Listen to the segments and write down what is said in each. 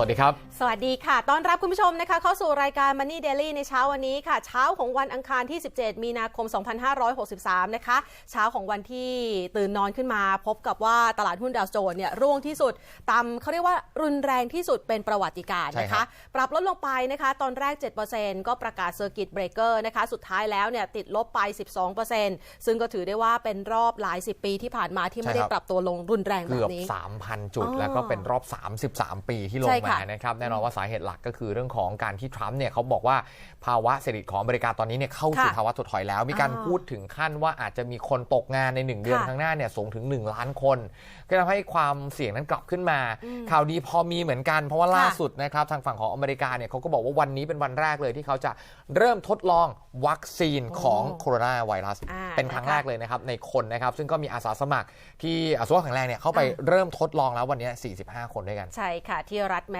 วัสดีครับ สวัสดีค่ะ ต้อนรับคุณผู้ชมนะคะ เข้าสู่รายการ Money Daily ในเช้าวันนี้ค่ะ เช้าของวันอังคารที่ 17 มีนาคม 2563 นะคะ เช้าของวันที่ตื่นนอนขึ้นมา พบกับว่าตลาดหุ้นดาวโจนส์เนี่ยร่วงที่สุดต่ำเขาเรียกว่ารุนแรงที่สุดเป็นประวัติการณ์นะใช่ครัคะบปรับลดลงไปนะคะ ตอนแรก 7%ก็ประกาศเซอร์กิตเบรกเกอร์นะคะ สุดท้ายแล้วเนี่ยติดลบไป 12%ซึ่งก็ถือได้ว่าเป็นรอบหลาย 10 ปีที่ผ่านมาที่ไม่ได้ปรับตัวลงรุนแรงแบเกือบบนี้3,000 จุดอ๋อแล้วก็เป็นรอบ 33 ปีที่ลงใช่มาค่ะนะครับแน่นอนว่าสาเหตุหลักก็คือเรื่องของการที่ทรัมป์เนี่ยเขาบอกว่าภาวะเศรษฐกิจของอเมริกาตอนนี้เนี่ยเข้าสู่ค่ะภาวะถดถอยแล้ว มีการอ่าพูดถึงขั้นว่าอาจจะมีคนตกงานใน 1 เดือนค่ะข้างหน้าเนี่ยสูงถึง 1 ล้านคน ก็ทำให้ความเสี่ยงนั้นกลับขึ้นมาอืมข่าวดีพอมีเหมือนกัน เพราะว่าค่ะล่าสุดนะครับทางฝั่งของอเมริกาเนี่ยเขาก็บอกว่าวันนี้เป็นวันแรกเลยที่เขาจะเริ่มทดลองวัคซีนของโอ้โคโรนาไวรัสอ่าเป็นครั้งนะคะแรกเลยนะครับในคนนะครับซึ่งก็มีอาสาสมัครที่อาสุขภาพแข็งแรงเนี่ยเข้าไปอ่าเริ่มทดลองแล้ววันนี้45 คนด้วยกัน ใช่ค่ะที่รัฐแม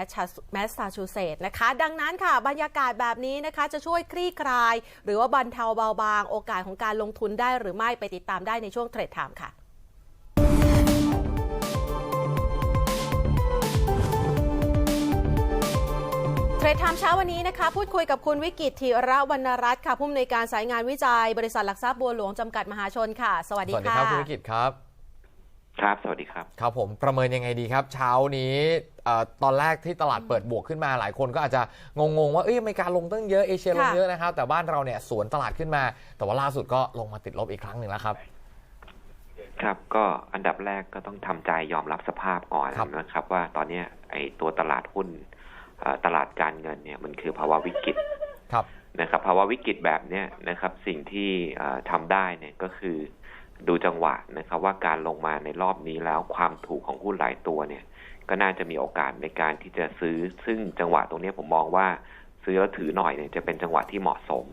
สซาแมสซาชูเซตส์นะคะ ดังนั้นค่ะ บรรยากาศแบบนี้นะคะจะช่วยคลี่คลาย หรือว่าบรรเทาเบาบาง โอกาสของการลงทุนได้หรือไม่ไปติดตามได้ในช่วงเทรดไทม์ค่ะเทรดไทม์เช้าวันนี้นะคะ พูดคุยกับคุณวิกิตธีระวรรณรัตน์ค่ะผู้อำนวยการสายงานวิจัย บริษัทหลักทรัพย์บัวหลวงจำกัดมหาชนค่ะ สวัสดีค่ะ สวัสดีครับ คุณวิกิตครับ ครับ สวัสดีครับ ครับผมประเมินยังไงดีครับ เช้านี้เอ่อตอนแรกที่ตลาดเปิดบวกขึ้นมาหลายคนก็อาจจะงงๆว่าเอ้ยอเมริกาลงตั้งเยอะเอเชียลงค่ะเยอะนะครับ แต่บ้านเราเนี่ยสวนตลาดขึ้นมา แต่ว่าล่าสุดก็ลงมาติดลบอีกครั้งหนึ่งแล้วครับ ครับก็อันดับแรกก็ต้องทำใจยอมรับสภาพก่อนครับนะครับ ว่าตอนเนี้ยไอ้ตัวตลาดหุ้นเอ่อตลาดการเงินเนี่ยมันคือภาวะวิกฤตครับนะครับภาวะวิกฤตแบบเนี้ยนะครับ สิ่งที่เอ่อทำได้เนี่ยก็คือ ดูจังหวะนะครับว่าการลงมาในรอบนี้แล้วความถูกของหุ้นหลายตัวเนี่ย ก็น่าจะมีโอกาสในการที่จะซื้อ ซึ่งจังหวะตรงเนี้ยผมมองว่าซื้อแล้วถือหน่อยเนี่ยจะเป็นจังหวะที่เหมาะสม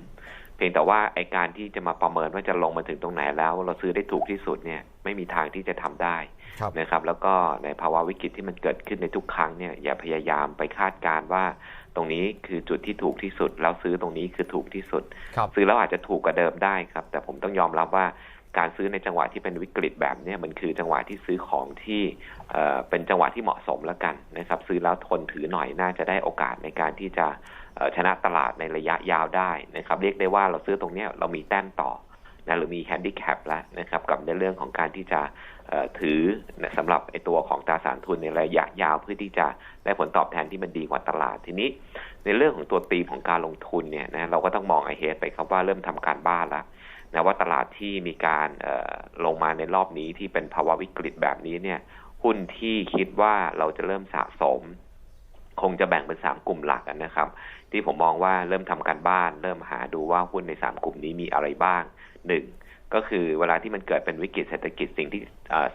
เพียงแต่ว่าไอการที่จะมาประเมินว่าจะลงมาถึงตรงไหนแล้ว เราซื้อได้ถูกที่สุดเนี่ยไม่มีทางที่จะทำได้ครับนะครับ แล้วก็ในภาวะวิกฤตที่มันเกิดขึ้นในทุกครั้งเนี่ยอย่าพยายามไปคาดการณ์ว่าตรงนี้คือจุดที่ถูกที่สุด แล้วซื้อตรงนี้คือถูกที่สุดครับซื้อแล้วอาจจะถูกกว่าเดิมได้ครับ แต่ผมต้องยอมรับว่า การซื้อในจังหวะที่เป็นวิกฤตแบบนี้มันคือจังหวะที่ซื้อของที่เป็นจังหวะที่เหมาะสมแล้วกันนะครับซื้อแล้วทนถือหน่อยน่าจะได้โอกาสในการที่จะชนะตลาดในระยะยาวได้นะครับเรียกได้ว่าเราซื้อตรงนี้เรามีแต้มต่อนะหรือมีแฮนดิแคปแล้วนะครับกับในเรื่องของการที่จะถือนะสำหรับไอตัวของตราสารทุนในระยะยาวเพื่อที่จะได้ผลตอบแทนที่มันดีกว่าตลาดทีนี้ ในเรื่องของตัวตีมของการลงทุนเนี่ยนะเราก็ต้องมองไอเฮดไปครับว่าเริ่มทำการบ้านแล้ว นะว่าตลาดที่มีการลงมาในรอบนี้ที่เป็นภาวะวิกฤตแบบนี้เนี่ย หุ้นที่คิดว่าเราจะเริ่มสะสม คงจะแบ่งเป็นสามกลุ่มหลักนนะครับ ที่ผมมองว่าเริ่มทำการบ้าน เริ่มหาดูว่าหุ้นในสามกลุ่มนี้มีอะไรบ้างหนึ่ง ก็คือเวลาที่มันเกิดเป็นวิกฤตเศรษฐกิจสิ่งที่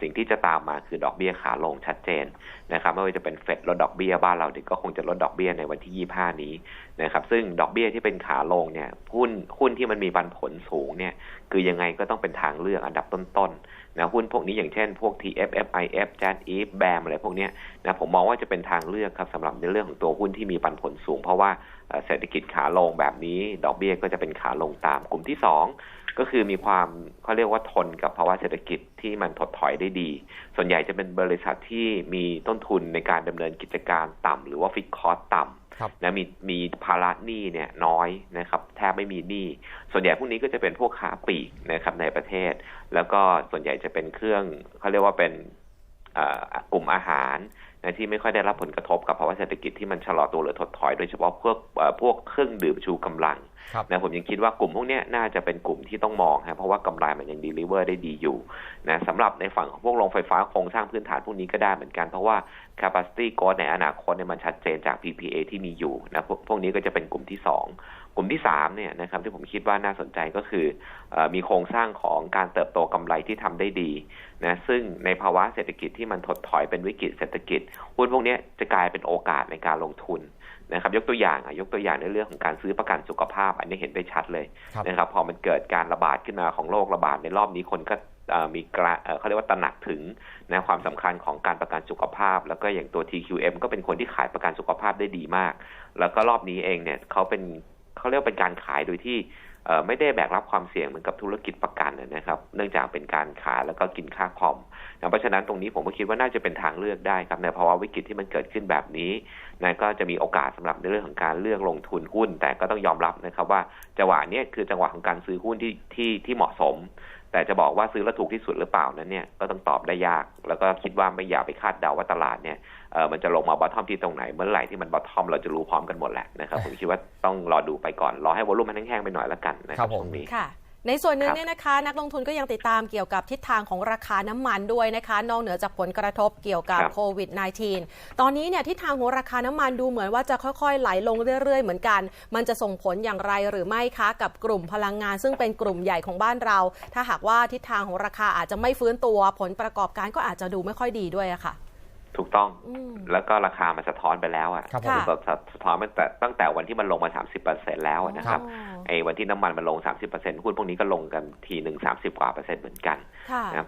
สิ่งที่จะตามมาคือดอกเบี้ยขาลงชัดเจนนะครับไม่ว่าจะเป็นเฟดลดดอกเบี้ยบ้านเราเด็กก็คงจะลดดอกเบี้ยในวันที่ 25 นี้นะครับซึ่งดอกเบี้ยที่เป็นขาลงเนี่ยหุ้นหุ้นที่มันมีปันผลสูงเนี่ยคือยังไงก็ต้องเป็นทางเลือกอันดับต้นๆนะหุ้นพวกนี้อย่างเช่น พวก TFF IF j a n e f BAM อะไรพวกเนี้ยนะผมมองว่าจะเป็นทางเลือกครับสำหรับในเรื่องของตัวหุ้นที่มีปันผลสูง เพราะว่าเอ่อเศรษฐกิจขาลงแบบนี้ ดอกเบี้ยก็จะเป็นขาลงตามกลุ่มที่สอง ก็คือมีความเขาเรียกว่าทนกับภาวะเศรษฐกิจที่มันถดถอยได้ดี ส่วนใหญ่จะเป็นบริษัทที่มีต้นทุนในการดำเนินกิจการต่ำหรือว่าฟิกคอร์สต่ครับำนะมีมีภาระหนี้เนี่ยน้อยนะครับแทบไม่มีหนี้ส่วนใหญ่พวกนี้ก็จะเป็นพวกค้าปลีกนะครับในประเทศ แล้วก็ส่วนใหญ่จะเป็นเครื่องเขาเรียกว่าเป็นเอ่อกลุ่มอาหารนะ ที่ไม่ค่อยได้รับผลกระทบกับภาวะเศรษฐกิจที่มันชะลอตัวหรือถดถอยโดยเฉพาะพวกเอ่อพวกเครื่องดื่มชูกำลังครับนะผมยังคิดว่ากลุ่มพวกเนี้ยน่าจะเป็นกลุ่มที่ต้องมองฮะเพราะว่ากำไรมันยังดีลิเวอร์ได้ดีอยู่นะสำหรับในฝั่งของพวกโรงไฟฟ้าโครงสร้างพื้นฐานพวกนี้ก็ได้เหมือนกันเพราะว่า capacity growth ในอนาคตเนี่ยมันชัดเจนจาก PPA ที่มีอยู่นะพวกพวกนี้ก็จะเป็นกลุ่มที่สอง กลุ่มที่สามเนี่ยนะครับที่ผมคิดว่าน่าสนใจก็คือเออมีโครงสร้างของการเติบโตกำไรที่ทำได้ดีนะซึ่งในภาวะเศรษฐกิจที่มันถดถอยเป็นวิกฤตเศรษฐกิจหุ้นพวกเนี้ยจะกลายเป็นโอกาสในการลงทุนนะครับยกตัวอย่างอะยกตัวอย่างในเรื่องของการซื้อประกันสุขภาพ อันนี้เห็นได้ชัดเลยครับนะครับพอมันเกิดการระบาดขึ้นมาของโรคระบาดในรอบนี้คนก็เอ่อมีกระเอ่อเขาเรียกว่าตระหนักถึงนะความสำคัญของการประกันสุขภาพ แล้วก็อย่างตัว TQM ก็เป็นคนที่ขายประกันสุขภาพได้ดีมาก แล้วก็รอบนี้เองเนี่ยเขาเป็น เขาเรียกว่าเป็นการขายโดยที่ไม่ได้แบกรับความเสี่ยงเหมือนกับธุรกิจประกันนะครับ เนื่องจากเป็นการขายแล้วก็กินค่าคอมนะเพราะฉะนั้นตรงนี้ผมก็คิดว่าน่าจะเป็นทางเลือกได้ครับในภาวะวิกฤตที่มันเกิดขึ้นแบบนี้นะก็จะมีโอกาสสำหรับในเรื่องของการเลือกลงทุนหุ้น แต่ก็ต้องยอมรับนะครับว่าจังหวะนี้คือจังหวะของการซื้อหุ้นที่ที่ที่เหมาะสม แต่จะบอกว่าซื้อแล้วถูกที่สุดหรือเปล่านั้นเนี่ยก็ต้องตอบได้ยาก แล้วก็คิดว่าไม่อยากไปคาดเดาว่าตลาดเนี่ยเออมันจะลงมาบอททอมที่ตรงไหน เมื่อไหร่ที่มันบอททอมเราจะรู้พร้อมกันหมดแหละนะครับผมคิดว่าต้องรอดูไปก่อนรอให้วอลุ่มมันแห้งๆไปหน่อยละกันนะคครัรับบผมตรงนี้ค่ะ ในส่วนหนึ่งครับเนี่ยนะคะนักลงทุนก็ยังติดตามเกี่ยวกับทิศทางของราคาน้ำมันด้วยนะคะ นอกเหนือจากผลกระทบเกี่ยวกับครับโควิด -19 ตอนนี้เนี่ยทิศทางของราคาน้ำมันดูเหมือนว่าจะค่อยๆ ไหลลงเรื่อยๆ เหมือนกัน มันจะส่งผลอย่างไรหรือไม่คะ กับกลุ่มพลังงาน ซึ่งเป็นกลุ่มใหญ่ของบ้านเรา ถ้าหากว่าทิศทางของราคาอาจจะไม่ฟื้นตัวผลประกอบการก็อาจจะดูไม่ค่อยดีด้วยอะค่ะ ถูกต้องอืมแล้วก็ราคามันสะท้อนไปแล้วอะครับผมค่ะสะสะท้อนตั้งแต่ตั้งแต่วันที่มันลงมา 30%แล้วอะนะครับอ๋อไอ้วันที่น้ำมันมันลง 30%หุ้นพวกนี้ก็ลงกันทีหนึ่ง30กว่าเปอร์เซ็นต์เหมือนกันค่ะนะครับ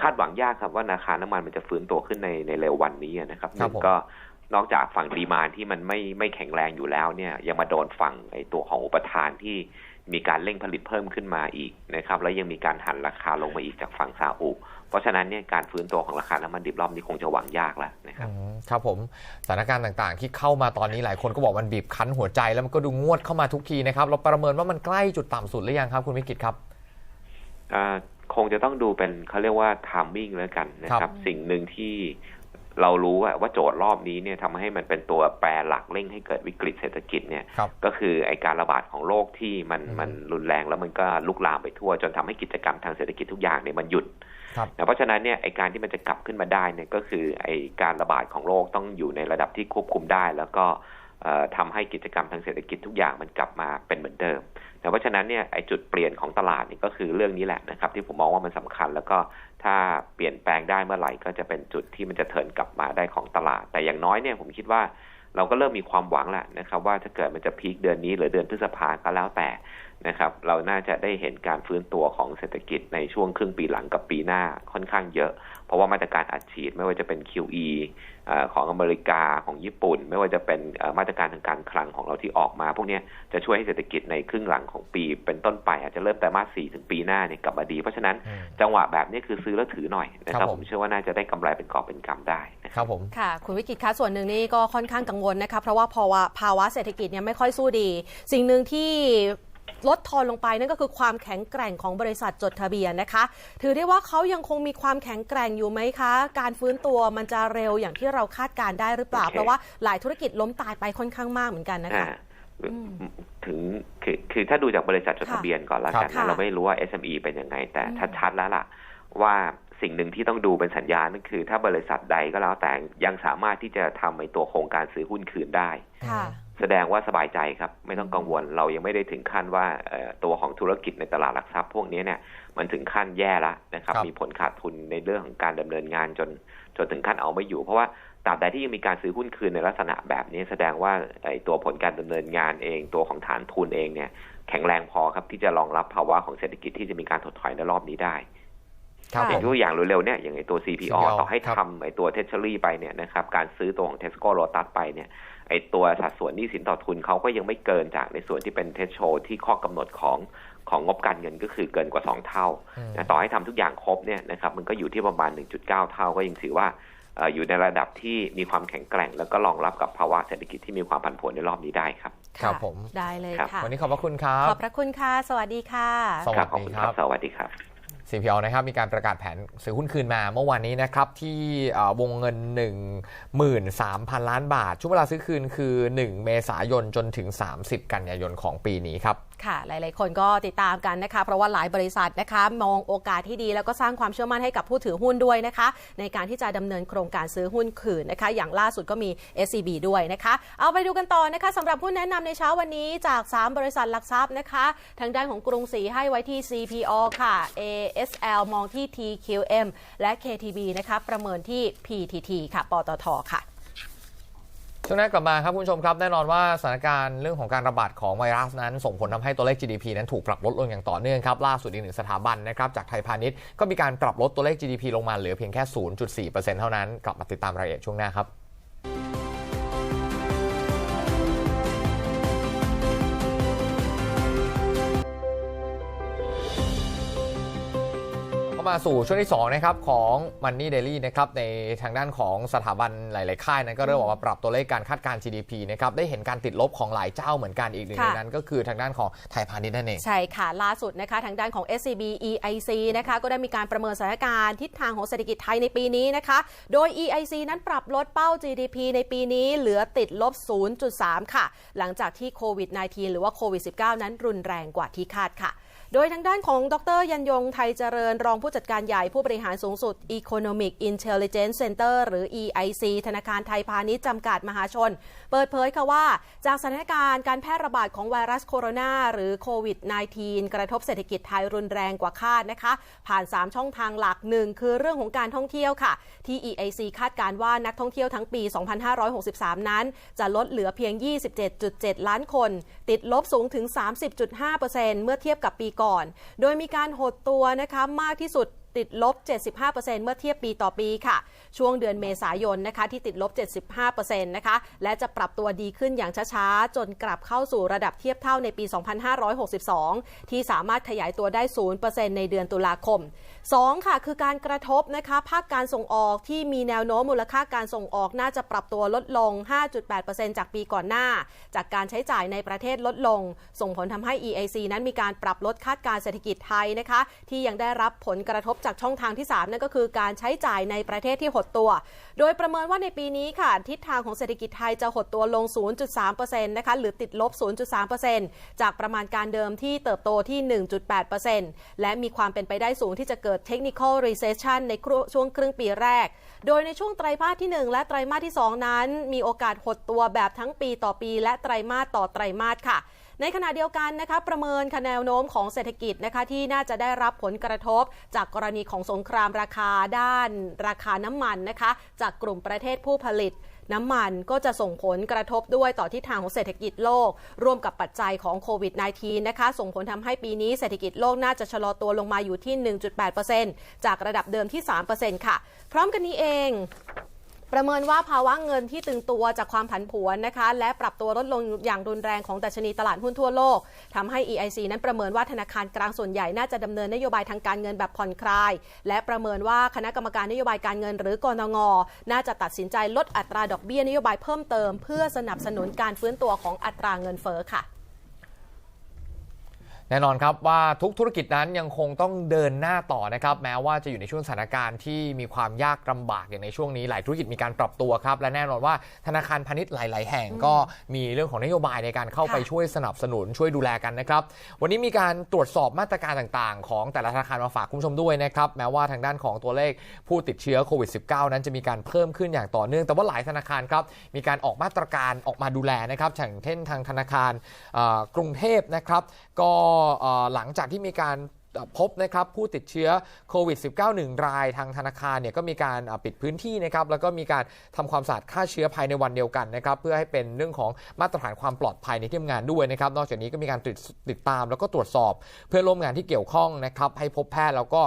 คาดหวังยากครับว่าราคาน้ำมันมันจะฟื้นตัวขึ้นในในเร็ววันนี้นะครับหครับนึ่งผมก็นอกจากฝั่งดีมานที่มันไม่ไม่แข็งแรงอยู่แล้วเนี่ยยังมาโดนฝั่งไอ้ตัวของอุปทานที่มีการเร่งผลิตเพิ่มขึ้นมาอีกนะครับ แล้วยังมีการหันราคาลงมาอีกจากฝั่งซาอุ เพราะฉะนั้นเนี่ยการฟื้นตัวของราคาน้ำมันดิบรอบนี้คงจะหวังยากแล้วนะครับอืมครับผมสถานการณ์ต่างๆ ที่เข้ามาตอนนี้หลายคนก็บอกมันบีบคั้นหัวใจแล้วมันก็ดูงวดเข้ามาทุกทีนะครับเราประเมินว่ามันใกล้จุดต่ำสุดหรือยังครับ คุณวิกิตครับอ่าคงจะต้องดูเป็นเขาเรียกว่าทามมิ่งแล้วกันนะคครัรับบสิ่งหนึ่งที่ เรารู้อะว่าโจทย์รอบนี้เนี่ยทำให้มันเป็นตัวแปรหลักเร่งให้เกิดวิกฤตเศรษฐกิจเนี่ยครับก็คือไอการระบาดของโรคที่มันอืมมันรุนแรงแล้วมันก็ลุกลามไปทั่ว จนทำให้กิจกรรมทางเศรษฐกิจทุกอย่างเนี่ยมันหยุดครับนะเพราะฉะนั้นเนี่ยไอการที่มันจะกลับขึ้นมาได้เนี่ยก็คือไอการระบาดของโรคต้องอยู่ในระดับที่ควบคุมได้ แล้วก็เอ่อ ทำให้กิจกรรมทางเศรษฐกิจทุกอย่างมันกลับมาเป็นเหมือนเดิม แต่เพราะฉะนั้นเนี่ยไอ้จุดเปลี่ยนของตลาดนี่ก็คือเรื่องนี้แหละนะครับ ที่ผมมองว่ามันสำคัญ แล้วก็ถ้าเปลี่ยนแปลงได้เมื่อไหร่ก็จะเป็นจุดที่มันจะเทินกลับมาได้ของตลาด แต่อย่างน้อยเนี่ยผมคิดว่าเราก็เริ่มมีความหวังแหละนะครับว่าถ้าเกิดมันจะพีคเดือนนี้หรือเดือนพฤษภาก็แล้วแต่ นะครับ เราน่าจะได้เห็นการฟื้นตัวของเศรษฐกิจในช่วงครึ่งปีหลังกับปีหน้าค่อนข้างเยอะ เพราะว่ามาตรการอัดฉีดไม่ว่าจะเป็น QE เอ่อของอเมริกาของญี่ปุ่น ไม่ว่าจะเป็นเอ่อมาตรการทางการคลังของเราที่ออกมา พวกเนี้ยจะช่วยให้เศรษฐกิจในครึ่งหลังของปี เป็นต้นไปอาจจะเริ่มแต่มาสสี่ถึงปีหน้าเนี่ยกลับมาดี เพราะฉะนั้นอืมจังหวะแบบนี้คือซื้อแล้วถือหน่อยนะคครัรับบผผมมเชื่อว่าน่าจะได้กำไรเป็นกอบเป็นกำได้นะคครับรับผมค่ะคุณวิกิตคะส่วนหนึ่งนี่ก็ค่อนข้างกังวลนะคะเพราะว่าภาวะภาวะเศรษฐกิจเนี่ยไม่ค่อยสู้ดี สิ่งหนึ่งที่ ลดทอนลงไปนั่นก็คือความแข็งแกร่งของบริษัทจดทะเบียนนะคะ ถือได้ว่าเขายังคงมีความแข็งแกร่งอยู่ไหมคะ การฟื้นตัวมันจะเร็วอย่างที่เราคาดการณ์ได้หรือเปล่าโอเคเพราะว่าหลายธุรกิจล้มตายไปค่อนข้างมากเหมือนกันนะคะอ่าอืมถึงคือคือถ้าดูจากบริษัทจดทะเบียนก่อนละกันค่ะนะเราไม่รู้ว่า SME เป็นยังไง แต่อืมชัดๆแล้วล่ะว่า สิ่งหนึ่งที่ต้องดูเป็นสัญญาณนั่นคือ ถ้าบริษัทใดก็แล้วแต่ยังสามารถที่จะทำในตัวโครงการซื้อหุ้นคืนได้ค่ะแสดงว่าสบายใจครับ ไม่ต้องกังวลเรายังไม่ได้ถึงขั้นว่าเอ่อตัวของธุรกิจในตลาดหลักทรัพย์ พวกนี้เนี่ยมันถึงขั้นแย่ละนะครับครับมีผลขาดทุนในเรื่องของการดำเนินงานจนจนถึงขั้นเอาไม่อยู่ เพราะว่าตราบใดที่ยังมีการซื้อหุ้นคืนในลักษณะแบบนี้ แสดงว่าไอ้ตัวผลการดำเนินงานเอง ตัวของฐานทุนเองเนี่ยแข็งแรงพอครับที่จะรองรับภาวะของเศรษฐกิจที่จะมีการถดถอยในรอบนี้ได้ครับค่ะผ อย่างมตัวอย่างเร็วๆเนี่ยอย่างไอตัว CPO CPO ต่อให้ครับทำไอตัวเท s เชอรี่ไปเนี่ยนะครับการซื้อตัวของ Tesco Lotus ไปเนี่ยไอตัวสัดส่วนหนี้สินต่อทุนเขาก็ยังไม่เกินจากในส่วนที่เป็นเทสโชที่ข้อกำหนดของของงบการเงินก็คือเกินกว่า 2 เท่าอืมนะต่อให้ทำทุกอย่างครบเนี่ยนะครับมันก็อยู่ที่ประมาณ 1.9 เท่าก็ยังถือว่าเอ่ออยู่ในระดับที่มีความแข็งแกร่ง แล้วก็รองรับกับภาวะเศรษฐกิจที่มีความผันผวนในรอบนี้ได้ครับ ครับผมได้เลยครับค่ะวันนี้ขอบพระคุณครับ ขอบพระคุณค่ะ สวัสดีค่ะ สวัสดีขอบคุณครับ สวัสดีครับ CPO นะครับมีการประกาศแผนซื้อหุ้นคืนมาเมื่อวานนี้นะครับที่เอ่อวงเงิน 13,000 ล้านบาท ช่วงเวลาซื้อคืนคือ 1 เมษายนจนถึง 30 กันยายนของปีนี้ครับ ค่ะ หลาย ๆ คนก็ติดตามกันนะคะ เพราะว่าหลายบริษัทนะคะ มองโอกาสที่ดีแล้วก็สร้างความเชื่อมั่นให้กับผู้ถือหุ้นด้วยนะคะ ในการที่จะดำเนินโครงการซื้อหุ้นคืนนะคะ อย่างล่าสุดก็มี SCB ด้วยนะคะ เอาไปดูกันต่อนะคะสำหรับหุ้นแนะนำในเช้าวันนี้จาก 3 บริษัทหลักทรัพย์นะคะ ทางด้านของกรุงศรีให้ไว้ที่ CPO ค่ะ ASL มองที่ TQM และ KTB นะคะประเมินที่ PTT ค่ะปตทค่ะ ช่วงหน้ากลับมาครับคุณผู้ชมครับแน่นอนว่าสถานการณ์เรื่องของการระบาดของไวรัสนั้น ส่งผลทำให้ตัวเลข GDP นั้นถูกปรับลดลงอย่างต่อเนื่องครับล่าสุดอีกหนึ่งสถาบันนะครับจากไทยพาณิชย์ก็มีการปรับลดตัวเลข GDP ลงมาเหลือเพียงแค่ 0.4%เท่านั้นกลับมาติดตามรายละเอียดช่วงหน้าครับ มาสู่ช่วงที่2นะครับของ Money Daily นะครับในทางด้านของสถาบันหลาย ๆ ค่ายนั้นก็เริ่มออกมาปรับตัวเลขการคาดการณ์ GDP นะครับได้เห็นการติดลบของหลายเจ้าเหมือนกันอีกหนึ่งค่ะในนั้น ก็คือทางด้านของไทยพาณิชย์นั่นเองใช่ค่ะล่าสุดนะคะทางด้านของ SCB EIC นะคะก็ได้มีการประเมินสถานการณ์ทิศทางของเศรษฐกิจไทยในปีนี้นะคะโดย EIC นั้นปรับลดเป้า GDP ในปีนี้เหลือติดลบ 0.3 ค่ะ หลังจากที่โควิด -19 หรือว่าโควิด -19 นั้นรุนแรงกว่าที่คาดค่ะ โดยทางด้านของดรยันยงไทยเจริญรองผู้จัดการใหญ่ผู้บริหารสูงสุด Economic Intelligence Center หรือ EIC ธนาคารไทยพาณิชย์จำกัดมหาชน เปิดเผยค่ะว่า จากสถานการณ์การแพร่ระบาดของไวรัสโคโรนาหรือโควิด -19 กระทบเศรษฐกิจไทยรุนแรงกว่าคาดนะคะ ผ่าน 3 ช่องทางหลักหนึ่งคือเรื่องของการท่องเที่ยวค่ะ ที่ EIC คาดการว่านักท่องเที่ยวทั้งปี 2563 นั้น จะลดเหลือเพียง 27.7 ล้านคน ติดลบสูงถึง 30.5%เมื่อเทียบกับปีก่อน โดยมีการหดตัวนะคะมากที่สุด ติดลบ 75%เมื่อเทียบปีต่อปีค่ะ ช่วงเดือนเมษายนนะคะที่ติดลบ 75%นะคะ และจะปรับตัวดีขึ้นอย่างช้าๆ จนกลับเข้าสู่ระดับเทียบเท่าในปี 2562 ที่สามารถขยายตัวได้ 0%ในเดือนตุลาคม 2 ค่ะ คือการกระทบนะคะภาคการส่งออกที่มีแนวโน้มมูลค่าการส่งออกน่าจะปรับตัวลดลง 5.8%จากปีก่อนหน้า จากการใช้จ่ายในประเทศลดลง ส่งผลทำให้ EIC นั้นมีการปรับลดคาดการณ์เศรษฐกิจไทยนะคะ ที่ยังได้รับผลกระทบจากช่องทางที่ 3 นั่นก็คือการใช้จ่ายในประเทศที่หดตัว โดยประเมินว่าในปีนี้ค่ะ ทิศทางของเศรษฐกิจไทยจะหดตัวลง 0.3%นะคะหรือติดลบ 0.3%จากประมาณการเดิมที่เติบโตที่ 1.8%และมีความเป็นไปได้สูงที่จะเกิด technical recession ในช่วงครึ่งปีแรก โดยในช่วงไตรมาสที่ 1 และไตรมาสที่ 2 นั้น มีโอกาสหดตัวแบบทั้งปีต่อปี และไตรมาสต่อไตรมาสค่ะ ในขณะเดียวกันนะคะประเมินคะแนวโน้มของเศรษฐกิจนะคะที่น่าจะได้รับผลกระทบ จากกรณีของสงครามราคาด้านราคาน้ำมันนะคะจากกลุ่มประเทศผู้ผลิตน้ำมันก็จะส่งผลกระทบด้วยต่อทิศทางของเศรษฐกิจโลก ร่วมกับปัจจัยของโควิด -19 นะคะ ส่งผลทำให้ปีนี้เศรษฐกิจโลกน่าจะชะลอตัวลงมาอยู่ที่ 1.8%จากระดับเดิมที่ 3%ค่ะ พร้อมกันนี้เอง ประเมินว่าภาวะเงินที่ตึงตัวจากความผันผวนนะคะ และปรับตัวลดลงอย่างรุนแรงของดัชนีตลาดหุ้นทั่วโลกทำให้ EIC นั้นประเมินว่าธนาคารกลางส่วนใหญ่น่าจะดำเนินนโยบายทางการเงินแบบผ่อนคลาย และประเมินว่าคณะกรรมการนโยบายการเงินหรือกนง น่าจะตัดสินใจลดอัตราดอกเบี้ยนโยบายเพิ่มเติม เพื่อสนับสนุนการฟื้นตัวของอัตราเงินเฟ้อค่ะ แน่นอนครับว่าทุกธุรกิจนั้นยังคงต้องเดินหน้าต่อนะครับ แม้ว่าจะอยู่ในช่วงสถานการณ์ที่มีความยากลำบากอย่างในช่วงนี้ หลายธุรกิจมีการปรับตัวครับ และแน่นอนว่าธนาคารพาณิชย์หลาย ๆ แห่งก็มีเรื่องของนโยบายในการเข้าไปค่ะช่วยสนับสนุนช่วยดูแลกันนะครับ วันนี้มีการตรวจสอบมาตรการต่าง ๆ ของแต่ละธนาคารมาฝากคุณผู้ชมด้วยนะครับ แม้ว่าทางด้านของตัวเลขผู้ติดเชื้อโควิด -19 นั้นจะมีการเพิ่มขึ้นอย่างต่อเนื่อง แต่ว่าหลายธนาคารครับมีการออกมาตรการออกมาดูแลนะครับอย่างเช่นทางธนาคารเอ่อกรุงเทพนะครับก็เอ่อหลังจากที่มีการพบนะครับผู้ติดเชื้อโควิด -19 หนึ่งรายทางธนาคารเนี่ยก็มีการปิดพื้นที่นะครับแล้วก็มีการทำความสะอาดฆ่าเชื้อภายในวันเดียวกันนะครับเพื่อให้เป็นเรื่องของมาตรฐานความปลอดภัยในที่ทำงานด้วยนะครับนอกจากนี้ก็มีการติดติดตามแล้วก็ตรวจสอบ เพื่อร่วมงานที่เกี่ยวข้องนะครับให้พบแพทย์แล้วก็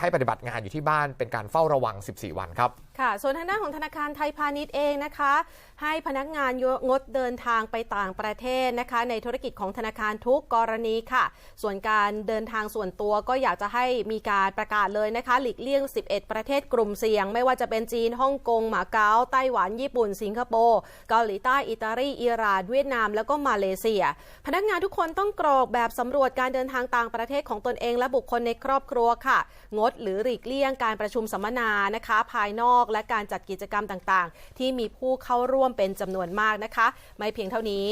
ให้ปฏิบัติงานอยู่ที่บ้านเป็นการเฝ้าระวัง 14 วันครับ ค่ะ ส่วนทางด้านของธนาคารไทยพาณิชย์เองนะคะ ให้พนักงานงดเดินทางไปต่างประเทศนะคะ ในธุรกิจของธนาคารทุกกรณีค่ะ ส่วนการเดินทางส่วนตัวก็อยากจะให้มีการประกาศเลยนะคะ หลีกเลี่ยง 11 ประเทศกลุ่มเสี่ยง ไม่ว่าจะเป็นจีนฮ่องกงหมาเก๊าไต้หวัน ญี่ปุ่น สิงคโปร์เกาหลีใต้อิตาลีอิหร่าน เวียดนาม แล้วก็มาเลเซีย พนักงานทุกคนต้องกรอกแบบสำรวจการเดินทางต่างประเทศของตนเอง และบุคคลในครอบครัวค่ะ งดหรือหลีกเลี่ยงการประชุมสัมมนานะคะ ภายนอกและการจัดกิจกรรมต่างๆ ที่มีผู้เข้าร่วมเป็นจำนวนมากนะคะ ไม่เพียงเท่านี้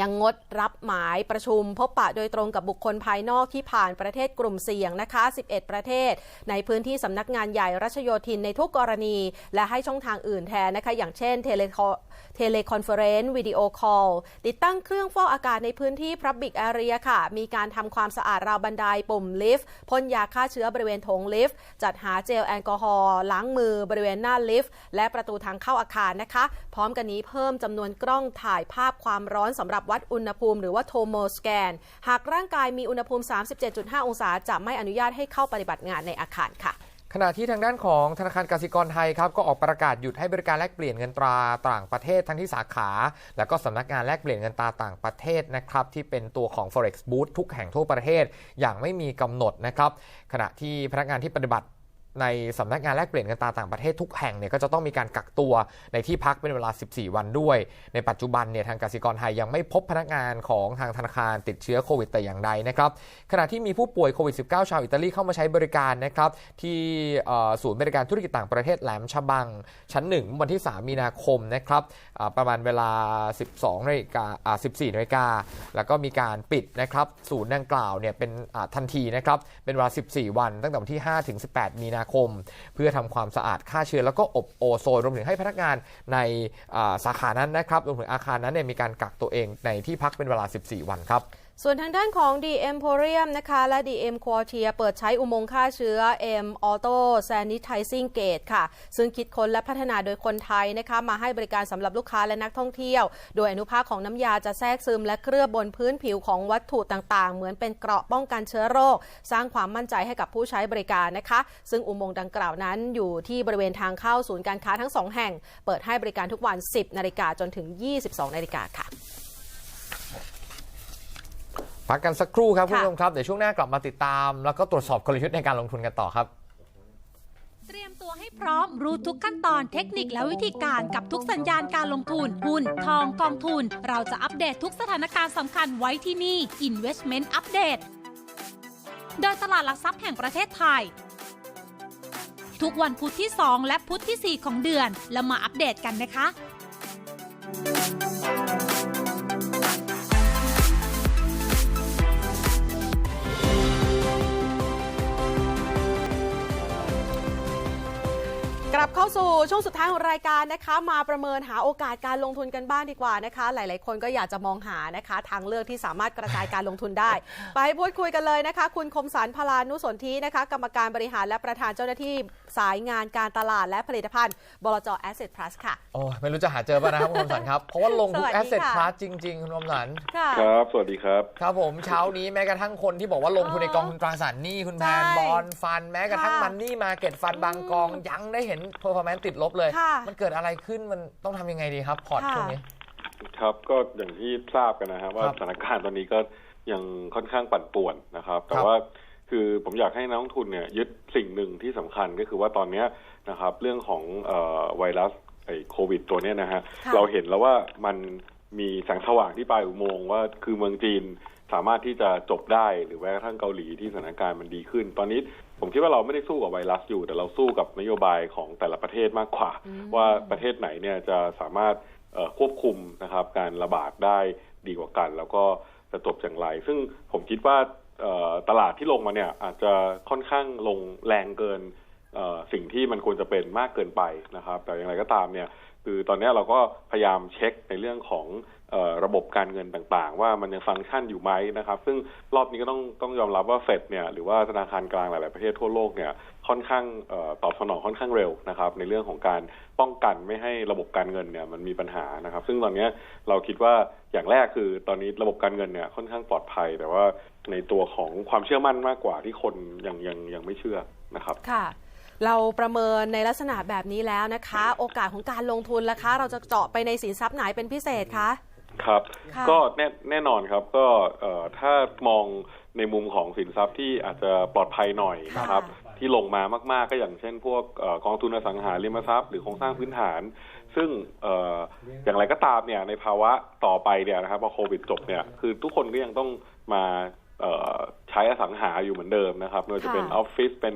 ยังงดรับหมายประชุมพบปะโดยตรงกับบุคคลภายนอกที่ผ่านประเทศกลุ่มเสี่ยงนะคะ 11 ประเทศ ในพื้นที่สำนักงานใหญ่รัชโยธินในทุกกรณี และให้ช่องทางอื่นแทนนะคะ อย่างเช่นเทเลคเทเลคอนเฟอเรนซ์วิดีโอคอลติดตั้งเครื่องฟอกอากาศในพื้นที่พับบิกแอเรียค่ะ มีการทำความสะอาดราวบันไดปุ่มลิฟต์พ่นยาฆ่าเชื้อบริเวณโถงลิฟต์จัดหาเจลแอลกอฮอล์ล้างมือบริเวณหน้าลิฟต์และประตูทางเข้าอาคารนะคะ พร้อมกันนี้เพิ่มจำนวนกล้องถ่ายภาพความร้อนสำหรับวัดอุณหภูมิหรือว่าโทโมสแกน หากร่างกายมีอุณหภูมิ 37.5 องศา จะไม่อนุญาตให้เข้าปฏิบัติงานในอาคารค่ะขณะที่ทางด้านของธนาคารกสิกรไทยครับก็ออกประกาศหยุดให้บริการแลกเปลี่ยนเงินตราต่างประเทศทั้งที่สาขา และก็สำนักงานแลกเปลี่ยนเงินตราต่างประเทศนะครับที่เป็นตัวของ forex booth ทุกแห่งทั่วประเทศ อย่างไม่มีกำหนดนะครับขณะที่พนักงานที่ปฏิบัติ ในสำนักงานแลกเปลี่ยนเงินตราต่างประเทศทุกแห่งเนี่ยก็จะต้องมีการกักตัวในที่พักเป็นเวลา 14 วันด้วย ในปัจจุบันเนี่ยทางกสิกรไทยยังไม่พบพนักงานของทางธนาคารติดเชื้อโควิดแต่อย่างใดนะครับขณะที่มีผู้ป่วยโควิด -19 ชาวอิตาลีเข้ามาใช้บริการนะครับที่ศูนย์บริการธุรกิจต่างประเทศแหลมฉบัง ชั้น 1 วันที่ 3 มีนาคมนะครับประมาณเวลา 12นาฬิกา14นาฬิกาแล้วก็มีการปิดนะครับศูนย์ดังกล่าวเนี่ยเป็นทันทีนะครับเป็นเวลา 14 วัน ตั้งแต่วันที่5ถึง18 มีนาคม เพื่อทำความสะอาดฆ่าเชื้อแล้วก็อบโอโซนรวมถึงให้พนักงานในสาขานั้นนะครับรวมถึงอาคารนั้นเนี่ยมีการกักตัวเองในที่พักเป็นเวลา 14 วันครับ ส่วนทางด้านของ DM Emporium นะคะ และ DM Quartier เปิดใช้อุโมงค์ฆ่าเชื้อ M Auto Sanitizing Gate ค่ะ ซึ่งคิดค้นและพัฒนาโดยคนไทยนะคะมาให้บริการสำหรับลูกค้าและนักท่องเที่ยว โดยอนุภาคของน้ำยาจะแทรกซึมและเคลือบบนพื้นผิวของวัตถุต่างๆ เหมือนเป็นเกราะป้องกันเชื้อโรค สร้างความมั่นใจให้กับผู้ใช้บริการนะคะ ซึ่งอุโมงค์ดังกล่าวนั้นอยู่ที่บริเวณทางเข้าศูนย์การค้าทั้งสองแห่ง เปิดให้บริการทุกวัน 10 นาฬิกาจนถึง 22 นาฬิกาค่ะ พักกันสักครู่ครับคุณค่ะผู้ชมครับ เดี๋ยวช่วงหน้ากลับมาติดตาม แล้วก็ตรวจสอบกลยุทธ์ในการลงทุนกันต่อครับเตรียมตัวให้พร้อมรู้ทุกขั้นตอนเทคนิคและวิธีการกับทุกสัญญาณการลงทุน หุ้น ทองกองทุน เราจะอัปเดตทุกสถานการณ์สำคัญไว้ที่นี่ Investment Update โดยตลาดหลักทรัพย์แห่งประเทศไทย ทุกวันพุธที่ 2 และพุธที่ 4 ของเดือน แล้วมาอัปเดตกันนะคะ กลับเข้าสู่ช่วงสุดท้ายของรายการนะคะ มาประเมินหาโอกาสการลงทุนกันบ้างดีกว่านะคะ หลาย ๆ คนก็อยากจะมองหานะคะ ทางเลือกที่สามารถกระจายการลงทุนได้ ไปพูดคุยกันเลยนะคะ คุณคมสันพลานุสนธินะคะ กรรมการบริหารและประธานเจ้าหน้าที่สายงานการตลาดและผลิตภัณฑ์บลจ Asset Plus ค่ะ โอ้ยไม่รู้จะหาเจอป่ะนะครับ คุณคมสันครับ เพราะว่าลงทุกสวัสดีแอสเซทค่ะคลาสจริง ๆ คุณคมสันค่ะ ครับ สวัสดีครับ ครับผมเช้านี้แม้กระทั่งคนที่บอกว่าลงทุนในอ๋อกองทุนตราสารหนี้คุณแพนใช่บอลฟัน แม้กระทั่งค่ะ มันนี่มาเก็ตฟันบางกองยังได้เห็นเพอร์ฟอร์แมนซ์ติดลบเลย ค่ะ มันเกิดอะไรขึ้นมันต้องทำยังไงดีครับ พอร์ตค่ะช่วงนี้ ครับก็อย่างที่ทราบกันนะฮะว่าครับสถานการณ์ตอนนี้ก็ยังค่อนข้างปั่นป่วนนะครับ แต่ครับว่าคือผมอยากให้นักลงทุนเนี่ยยึดสิ่งหนึ่งที่สำคัญก็คือว่าตอนเนี้ยนะครับเรื่องของเอ่อไวรัสไอ้โควิด ตัวเนี้ยนะฮะค่ะ เราเห็นแล้วว่ามันมีแสงสว่างที่ปลายอุโมงค์ว่าคือเมืองจีน สามารถที่จะจบได้หรือแม้กระทั่งเกาหลีที่สถานการณ์มันดีขึ้น ตอนนี้ผมคิดว่าเราไม่ได้สู้กับไวรัสอยู่ แต่เราสู้กับนโยบายของแต่ละประเทศมากกว่าอืมว่าประเทศไหนเนี่ยจะสามารถเอ่อควบคุมนะครับ การระบาดได้ดีกว่ากัน แล้วก็จะจบอย่างไร ซึ่งผมคิดว่าเอ่อตลาดที่ลงมาเนี่ยอาจจะค่อนข้างลงแรงเกินเอ่อสิ่งที่มันควรจะเป็นมากเกินไปนะครับ แต่อย่างไรก็ตามเนี่ยคือตอนนี้เราก็พยายามเช็คในเรื่องของเอ่อ ระบบการเงินต่างๆ ว่ามันยังฟังก์ชันอยู่ไหมนะครับ ซึ่งรอบนี้ก็ต้องต้องยอมรับว่าเฟดเนี่ยหรือว่าธนาคารกลางหลาย ๆ ประเทศทั่วโลกเนี่ยค่อนข้างออตอบสนองค่อนข้างเร็วนะครับ ในเรื่องของการป้องกันไม่ให้ระบบการเงินเนี่ยมันมีปัญหานะครับ ซึ่งตอนนี้เราคิดว่าอย่างแรกคือตอนนี้ระบบการเงินเนี่ยค่อนข้างปลอดภัย แต่ว่าในตัวของความเชื่อมั่นมากกว่าที่คนยังยังยังไม่เชื่อนะครับค่ะเราประเมินในลักษณะแบบนี้แล้วนะคะ โอกาสของการลงทุนล่ะคะ เราจะเจาะไปในสินทรัพย์ไหนเป็นพิเศษคะ ครับค่ะก็แน่แน่นอนครับก็เอ่อถ้ามองในมุมของสินทรัพย์ที่อาจจะปลอดภัยหน่อยนะครับ ที่ลงมามากๆก็อย่างเช่น พวกเอ่อกองทุนอสังหาริมทรัพย์หรือโครงสร้างพื้นฐาน ซึ่งเอ่ออย่างไรก็ตามเนี่ยในภาวะต่อไปเนี่ยนะครับพอโควิดจบเนี่ยคือทุกคนก็ยังต้องมาเอ่อใช้อสังหาอยู่เหมือนเดิมนะครับไม่ว่าจะเป็นอค่ะอฟฟิศเป็น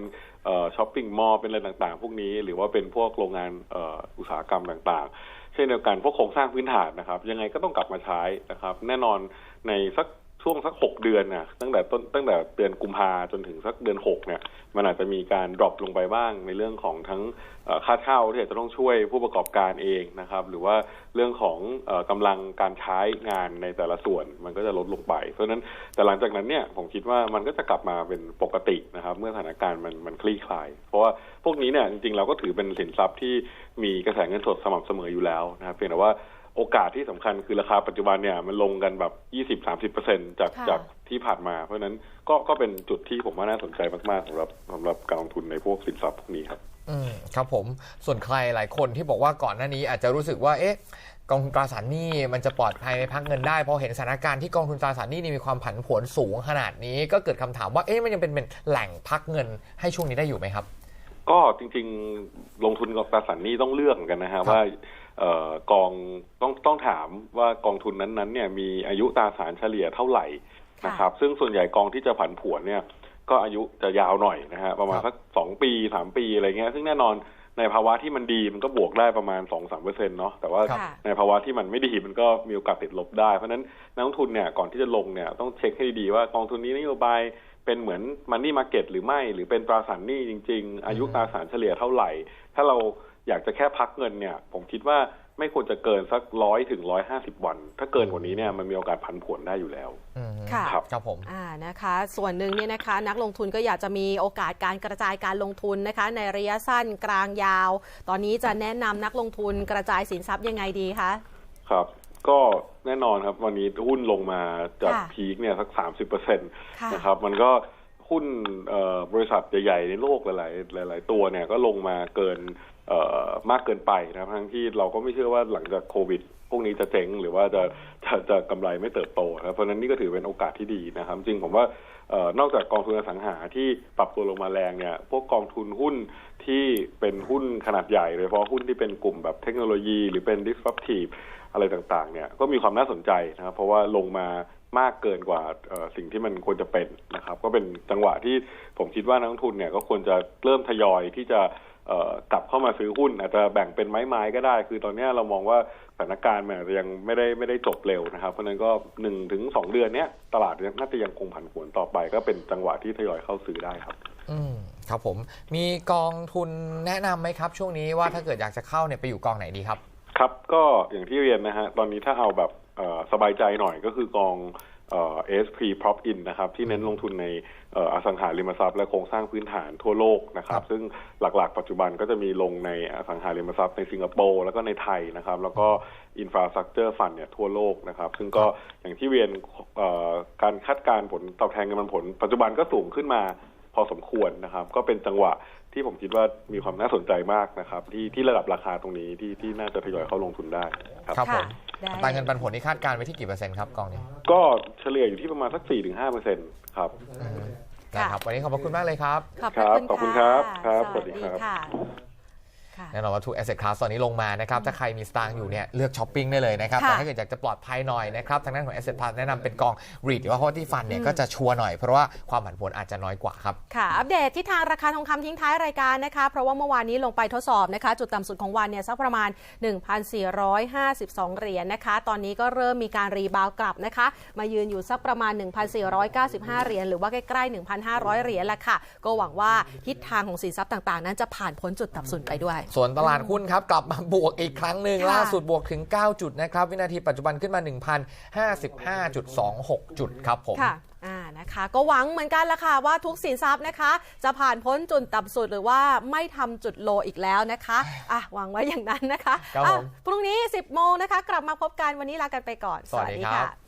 ช้อปปิ้งมอลล์เป็นอะไรต่างๆ พวกนี้หรือว่าเป็นพวกโรงงานอ,อ,อุตสาหกรรมต่างๆ เช่นเดียวกันพวกโครงสร้างพื้นฐานนะครับ ยังไงก็ต้องกลับมาใช้นะครับ แน่นอนในสัก ช่วงสักหกเดือนน่ะตั้งแต่ต้นตั้งแต่เดือนกุมภาจนถึงสักเดือนหกเนี่ย มันอาจจะมีการดรอปลงไปบ้างในเรื่องของทั้งค่าเช่าที่อาจจะต้องช่วยผู้ประกอบการเองนะครับ หรือว่าเรื่องของเออกำลังการใช้งานในแต่ละส่วนมันก็จะลดลงไป เพราะฉะนั้นแต่หลังจากนั้นเนี่ยผมคิดว่ามันก็จะกลับมาเป็นปกตินะครับ เมื่อสถานการณ์มันมันคลี่คลาย เพราะว่าพวกนี้เนี่ยจริงๆเราก็ถือเป็นสินทรัพย์ที่มีกระแสเงินสดสม่ำเสมออยู่แล้วนะครับเพียงแต่ว่า โอกาสที่สำคัญคือราคาปัจจุบันเนี่ยมันลงกันแบบยี่สิบสามสิบเปอร์เซ็นจากค่ะจากที่ผ่านมา เพราะฉะนั้นก็ก็เป็นจุดที่ผมว่าน่าสนใจมากๆสำหรับสำหรับการลงทุนในพวกสินทรัพย์พวกนี้ครับ อืมครับผมส่วนใครหลายคนที่บอกว่าก่อนหน้านี้อาจจะรู้สึกว่าเอ๊ะกองทุนตราสารหนี้มันจะปลอดภัยในพักเงินได้พอเห็นสถานการณ์ที่กองทุนตราสารหนี้นี่มีความผันผวนสูงขนาดนี้ก็เกิดคำถามว่าเอ๊ะมันยังเป็นเป็นแหล่งพักเงินให้ช่วงนี้ได้อยู่ไหมครับ ก็จริง ๆ ลงทุนกับตราสารหนี้ต้องเลือกเหมือนกันนะฮะว่าเอ่อกองต้องต้องถามว่ากองทุนนั้นๆเนี่ยมีอายุตราสารเฉลี่ยเท่าไหร่นะครับ ซึ่งส่วนใหญ่กองที่จะผันผวนเนี่ย ก็อายุจะยาวหน่อยนะฮะประมาณครัสับกสองปีสามปีอะไรเงี้ย ซึ่งแน่นอนในภาวะที่มันดีมันก็บวกได้ประมาณสองสามเปอร์เซ็นต์เนาะแต่ว่าค่ะในภาวะที่มันไม่ดีมันก็มีโอกาสติดลบได้ เพราะฉะนั้นนักลงทุนเนี่ยก่อนที่จะลงเนี่ยต้องเช็คให้ดีๆว่ากองทุนนี้นโยบายเป็นเหมือนมันนี่มาเก็ตหรือไม่ หรือเป็นตราสารหนี้จริง ๆ อายุตราสารเฉลี่ยเท่าไหร่ ถ้าเรา อยากจะแค่พักเงินเนี่ย ผมคิดว่าไม่ควรจะเกินสักร้อยถึงร้อยห้าสิบวัน ถ้าเกินกว่านี้เนี่ยมันมีโอกาสผันผวนได้อยู่แล้วอืมค่ะครับครับผมอ่านะคะ ส่วนหนึ่งเนี่ยนะคะ นักลงทุนก็อยากจะมีโอกาสการกระจายการลงทุนนะคะ ในระยะสั้นกลางยาว ตอนนี้จะแนะนำนักลงทุนกระจายสินทรัพย์ยังไงดีคะครับก็แน่นอนครับวันนี้หุ้นลงมาจากค่ะพีคเนี่ยสักสามสิบเปอร์เซ็นตค่ะนะครับมันก็หุ้นเอ่อบริษัทใหญ่ ๆ ในโลกหลาย ๆ หลาย ๆ ตัวเนี่ยก็ลงมาเกินเอ่อ มากเกินไปนะครับทั้งที่เราก็ไม่เชื่อว่าหลังจากโควิดพวกนี้จะเจ๊งหรือว่าจะจะจะกำไรไม่เติบโตนะครับเพราะนั้นนี่ก็ถือเป็นโอกาสที่ดีนะครับ จริงผมว่าออนอกจากกองทุนอสังหาที่ปรับตัวลงมาแรงเนี่ย พวกกองทุนหุ้นที่เป็นหุ้นขนาดใหญ่โดยเฉพาะหุ้นที่เป็นกลุ่มแบบเทคโนโลยี หรือเป็น disruptive อะไรต่างๆ เนี่ยก็มีความน่าสนใจนะครับ เพราะว่าลงมามากเกินกว่าสิ่งที่มันควรจะเป็นนะครับ ก็เป็นจังหวะที่ผมคิดว่านักลงทุนเนี่ยก็ควรจะเริ่มทยอยที่จะ กลับเข้ามาซื้อหุ้น อาจจะแบ่งเป็นไม้ๆก็ได้ คือตอนเนี้ยเรามองว่าสถานการณ์มันอาจจะยังไม่ได้ไม่ได้จบเร็วนะครับ เพราะฉะนั้นก็หนึ่งถึงสองเดือนเนี้ยตลาดน่าจะยังคงผันผวนต่อไป ก็เป็นจังหวะที่ทยอยเข้าซื้อได้ครับ อืมครับผม มีกองทุนแนะนำไหมครับ ช่วงนี้ว่าถ้าเกิดอยากจะเข้าเนี่ยไปอยู่กองไหนดีครับ ครับก็อย่างที่เรียนนะฮะตอนนี้ถ้าเอาแบบเอ่อสบายใจหน่อยก็คือกองเอ่อ ASP Prop In นะครับ ที่เน้นลงทุนในเอ่ออสังหาริมทรัพย์และโครงสร้างพื้นฐานทั่วโลกนะครัครับบซึ่งหลักๆ ปัจจุบันก็จะมีลงในอสังหาริมทรัพย์ในสิงคโปร์แล้วก็ในไทยนะครับ แล้วก็อินฟราสตรักเจอร์ฟันเนี่ยทั่วโลกนะครับ ซึ่งก็อย่างที่เรียนเอ่อการคาดการณ์ผลตอบแทนเงินปันผล ปัจจุบันก็สูงขึ้นมาพอสมควรนะครับ ก็เป็นจังหวะที่ผมคิดว่ามีความน่าสนใจมากนะครับ ที่ที่ระดับราคาตรงนี้ที่ที่น่าจะทยอยเข้าลงทุนได้ครับครับผค่ะมได้อัตราเงินปันผลที่คาดการณ์ไว้ที่กี่เปอร์เซ็นต์ครับกองนี้ก็เฉลี่ยอยู่ที่ประมาณสักสี่ถึงห้าเปอร์เซ็นต์ครับอืม นะครับวันนี้ขอบพระคุณมากเลยครับ ขอบพระคุณขอบคุณค่ะครับครับสวัสสวัสดีดีครับค่ะค่ะ แน่นอนว่าทุก asset class ตอนนี้ลงมานะครับ ถ้าใครมีสตางค์อยู่เนี่ยเลือกช้อปปิ้งได้เลยนะครับค่ะแต่ถ้าเกิดอยากจะปลอดภัยหน่อยนะครับ ทางด้านของ asset plus แนะนำเป็นกอง REIT หรือว่า quality fund เนี่ยอืมก็จะชัวร์หน่อย เพราะว่าความผันผวนอาจจะน้อยกว่าครับ ค่ะ อัปเดตที่ทางราคาทองคำทิ้งท้ายรายการนะคะ เพราะว่าเมื่อวานนี้ลงไปทดสอบนะคะ จุดต่ำสุดของวันเนี่ยสักประมาณ 1,452 เหรียญนะคะ ตอนนี้ก็เริ่มมีการรีบาวกลับนะคะ มายืนอยู่สักประมาณ 1,495 เหรียญหรือว่าใกล้ๆ 1,500 เหรียญแหละค่ะ ก็หวังว่าทิศทางของสินทรัพย์ต่างๆ นั้นจะผ่านพ้นจุดต่ำสุดไปด้วยส่วนตลาดหุ้นครับกลับมาบวกอีกครั้งหนึ่งค่ะล่าสุดบวกถึง 9 จุดนะครับ วินาทีปัจจุบันขึ้นมา 1,055.26 จุดครับผมค่ะอ่านะคะก็หวังเหมือนกันละค่ะว่าทุกสินทรัพย์นะคะ จะผ่านพ้นจุดต่ำสุดหรือว่าไม่ทำจุดโลอีกแล้วนะคะอะหวังไว้อย่างนั้นนะคะครับอะผมพรุ่งนี้ 10 โมงนะคะ กลับมาพบกันวันนี้ลากันไปก่อน สวัสดีครับค่ะ